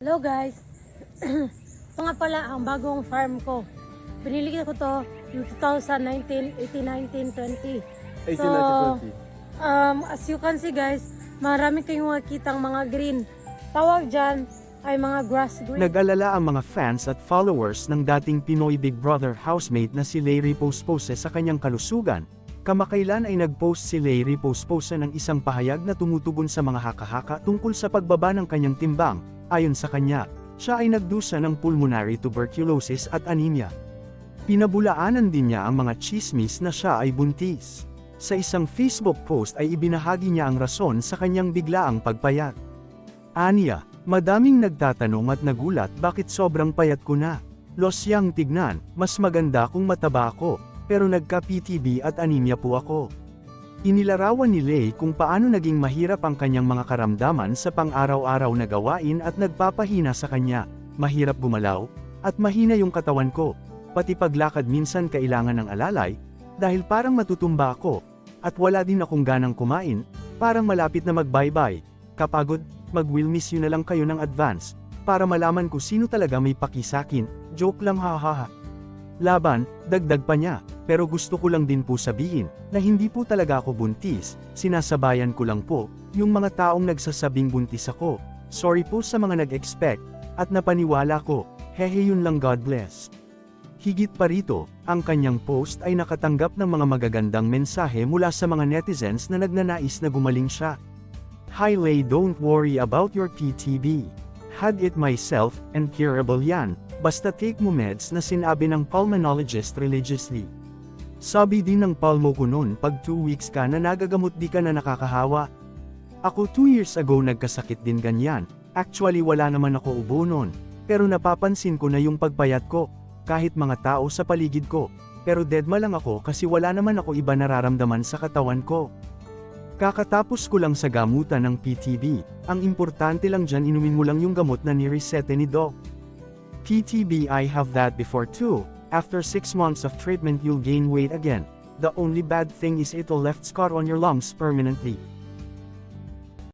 Hello guys! Ito nga pala ang bagong farm ko. Pinili ko to yung 2019, 18, 19, 20. 18, So, um, as you can see guys, marami kayong makikitang mga green. Tawag dyan ay mga grass green. Nag-alala ang mga fans at followers ng dating Pinoy Big Brother housemate na si Larry Pospose sa kanyang kalusugan. Kamakailan ay nag-post si Larry Pospose ng isang pahayag na tumutugon sa mga haka-haka tungkol sa pagbaba ng kanyang timbang. Ayon sa kanya, siya ay nagdusa ng pulmonary tuberculosis at anemia. Pinabulaanan din niya ang mga chismis na siya ay buntis. Sa isang Facebook post ay ibinahagi niya ang rason sa kanyang biglaang pagpayat. Aniya, madaming nagtatanong at nagulat bakit sobrang payat ko na. Losyang tignan, mas maganda kung mataba ako, pero nagka-PTB at anemia po ako. Inilarawan ni Lay kung paano naging mahirap ang kanyang mga karamdaman sa pang-araw-araw na gawain at nagpapahina sa kanya, mahirap gumalaw, at mahina yung katawan ko, pati paglakad minsan kailangan ng alalay, dahil parang matutumba ako, at wala din akong ganang kumain, parang malapit na mag-bye-bye, kapagod, mag-will miss you na lang kayo ng advance, para malaman ko sino talaga may pakisakin, joke lang hahaha. Laban, dagdag pa niya, pero gusto ko lang din po sabihin, na hindi po talaga ako buntis, sinasabayan ko lang po, yung mga taong nagsasabing buntis ako, sorry po sa mga nag-expect, at napaniwala ko, hehe yun lang God bless. Higit pa rito, ang kanyang post ay nakatanggap ng mga magagandang mensahe mula sa mga netizens na nagnanais na gumaling siya. Hi Lay don't worry about your PTB. Had it myself, and curable yan, basta take mo meds na sinabi ng pulmonologist religiously. Sabi din ng palmo ko noon pag 2 weeks ka na nagagamot di ka na nakakahawa. Ako 2 years ago nagkasakit din ganyan, actually wala naman ako ubo noon, pero napapansin ko na yung pagpayat ko, kahit mga tao sa paligid ko, pero deadma lang ako kasi wala naman ako iba nararamdaman sa katawan ko. Kakatapos ko lang sa gamutan ng PTB, ang importante lang dyan inumin mo lang yung gamot na niresete ni Doc. PTB I have that before too, after 6 months of treatment you'll gain weight again. The only bad thing is it'll left scar on your lungs permanently.